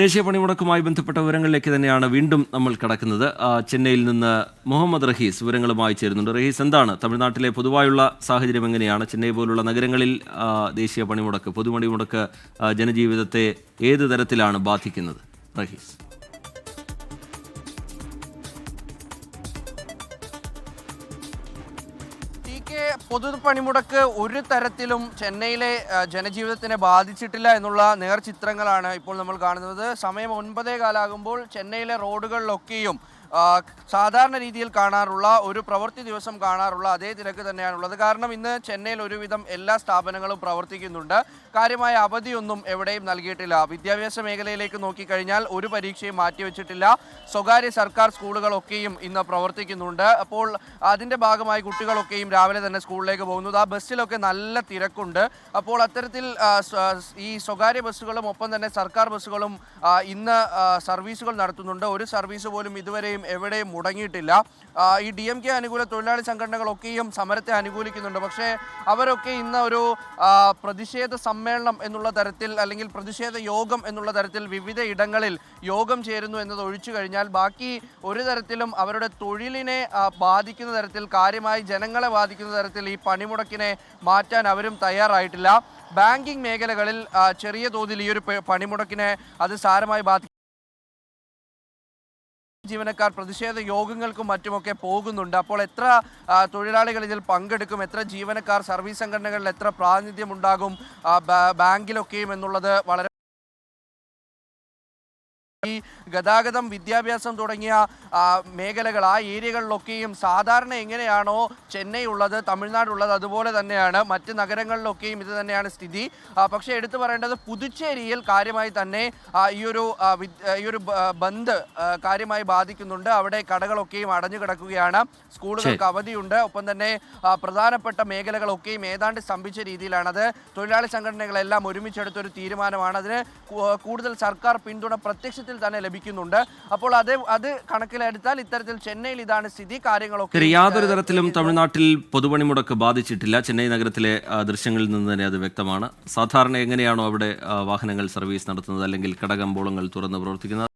ദേശീയ പണിമുടക്കുമായി ബന്ധപ്പെട്ട വിവരങ്ങളിലേക്ക് തന്നെയാണ് വീണ്ടും നമ്മൾ കടക്കുന്നത്. ചെന്നൈയിൽ നിന്ന് മുഹമ്മദ് റഹീസ് വിവരങ്ങളുമായി ചേരുന്നുണ്ട്. റഹീസ് എന്താണ്? തമിഴ്നാട്ടിലെ പൊതുവായുള്ള സാഹചര്യം എങ്ങനെയാണ്? ചെന്നൈ പോലുള്ള നഗരങ്ങളിൽ ദേശീയ പണിമുടക്ക് പൊതുപണിമുടക്ക് ജനജീവിതത്തെ ഏത് തരത്തിലാണ് ബാധിക്കുന്നത്? റഹീസ്. ടി പൊതു പണിമുടക്ക് ഒരു തരത്തിലും ചെന്നൈയിലെ ജനജീവിതത്തിനെ ബാധിച്ചിട്ടില്ല എന്നുള്ള നേർചിത്രങ്ങളാണ് ഇപ്പോൾ നമ്മൾ കാണുന്നത്. സമയം ഒൻപതേ കാലാകുമ്പോൾ ചെന്നൈയിലെ റോഡുകളിലൊക്കെയും സാധാരണ രീതിയിൽ കാണാറുള്ള ഒരു പ്രവൃത്തി ദിവസം കാണാറുള്ള അതേ തിരക്ക് തന്നെയാണുള്ളത്. കാരണം ഇന്ന് ചെന്നൈയിൽ ഒരുവിധം എല്ലാ സ്ഥാപനങ്ങളും പ്രവർത്തിക്കുന്നുണ്ട്. കാര്യമായ അവധിയൊന്നും എവിടെയും നൽകിയിട്ടില്ല. വിദ്യാഭ്യാസ മേഖലയിലേക്ക് നോക്കിക്കഴിഞ്ഞാൽ ഒരു പരീക്ഷയും മാറ്റിവെച്ചിട്ടില്ല. സ്വകാര്യ സർക്കാർ സ്കൂളുകളൊക്കെയും ഇന്ന് പ്രവർത്തിക്കുന്നുണ്ട്. അപ്പോൾ അതിന്റെ ഭാഗമായി കുട്ടികളൊക്കെയും രാവിലെ തന്നെ സ്കൂളിലേക്ക് പോകുന്നത് ആ ബസ്സിലൊക്കെ നല്ല തിരക്കുണ്ട്. അപ്പോൾ അത്തരത്തിൽ ഈ സ്വകാര്യ ബസ്സുകളും ഒപ്പം തന്നെ സർക്കാർ ബസ്സുകളും ഇന്ന് സർവീസുകൾ നടത്തുന്നുണ്ട്. ഒരു സർവീസ് പോലും ഇതുവരെയും എവിടെയും മുടങ്ങിയിട്ടില്ല. ഈ ഡി എം കെ അനുകൂല തൊഴിലാളി സംഘടനകളൊക്കെയും സമരത്തെ അനുകൂലിക്കുന്നുണ്ട്. പക്ഷേ അവരൊക്കെ ഇന്ന് ഒരു പ്രതിഷേധ സമ്മേളനം എന്നുള്ള തരത്തിൽ അല്ലെങ്കിൽ പ്രതിഷേധ യോഗം എന്നുള്ള തരത്തിൽ വിവിധ ഇടങ്ങളിൽ യോഗം ചേരുന്നു എന്നത് ഒഴിച്ചു കഴിഞ്ഞാൽ ബാക്കി ഒരു തരത്തിലും അവരുടെ തൊഴിലിനെ ബാധിക്കുന്ന തരത്തിൽ കാര്യമായി ജനങ്ങളെ ബാധിക്കുന്ന തരത്തിൽ ഈ പണിമുടക്കിനെ മാറ്റാൻ അവരും തയ്യാറായിട്ടില്ല. ബാങ്കിങ് മേഖലകളിൽ ചെറിയ തോതിൽ ഈ ഒരു പണിമുടക്കിനെ അത് സാരമായി ബാധിക്കും ജീവനക്കാർ പ്രതിഷേധ യോഗങ്ങൾക്കും മറ്റുമൊക്കെ പോകുന്നുണ്ട്. അപ്പോൾ എത്ര തൊഴിലാളികൾ ഇതിൽ പങ്കെടുക്കും? എത്ര ജീവനക്കാർ സർവീസ് സംഘടനകളിൽ എത്ര പ്രാതിനിധ്യം ഉണ്ടാകും? ബാങ്കിലൊക്കെയും എന്നുള്ളത് വളരെ ഗതാഗതം വിദ്യാഭ്യാസം തുടങ്ങിയ മേഖലകൾ ആ ഏരിയകളിലൊക്കെയും സാധാരണ എങ്ങനെയാണോ ചെന്നൈ ഉള്ളത് തമിഴ്നാട് ഉള്ളത് അതുപോലെ തന്നെയാണ്. മറ്റ് നഗരങ്ങളിലൊക്കെയും ഇത് തന്നെയാണ് സ്ഥിതി. പക്ഷേ എടുത്തു പറയേണ്ടത് പുതുച്ചേരിയിൽ കാര്യമായി തന്നെ ഈ ഒരു ഈ ഒരു ബന്ദ് കാര്യമായി ബാധിക്കുന്നുണ്ട്. അവിടെ കടകളൊക്കെയും അടഞ്ഞു കിടക്കുകയാണ്. സ്കൂളുകൾക്ക് അവധിയുണ്ട്. ഒപ്പം തന്നെ പ്രധാനപ്പെട്ട മേഖലകളൊക്കെയും ഏതാണ്ട് സ്തംഭിച്ച രീതിയിലാണത്. തൊഴിലാളി സംഘടനകളെല്ലാം ഒരുമിച്ചെടുത്തൊരു തീരുമാനമാണ്. അതിന് കൂടുതൽ സർക്കാർ പിന്തുണ പ്രത്യക്ഷത്തിൽ തന്നെ ലഭിക്കുന്നുണ്ട്. അപ്പോൾ അത് അത് കണക്കിലെടുത്താൽ ഇത്തരത്തിൽ ചെന്നൈയിൽ ഇതാണ് സ്ഥിതി. കാര്യങ്ങളൊക്കെ യാതൊരു തരത്തിലും തമിഴ്നാട്ടിൽ പൊതുപണിമുടക്ക് ബാധിച്ചിട്ടില്ല. ചെന്നൈ നഗരത്തിലെ ദൃശ്യങ്ങളിൽ നിന്ന് തന്നെ അത് വ്യക്തമാണ്. സാധാരണ എങ്ങനെയാണോ അവിടെ വാഹനങ്ങൾ സർവീസ് നടത്തുന്നത്? അല്ലെങ്കിൽ കടകമ്പോളങ്ങൾ തുറന്ന് പ്രവർത്തിക്കുന്നത്?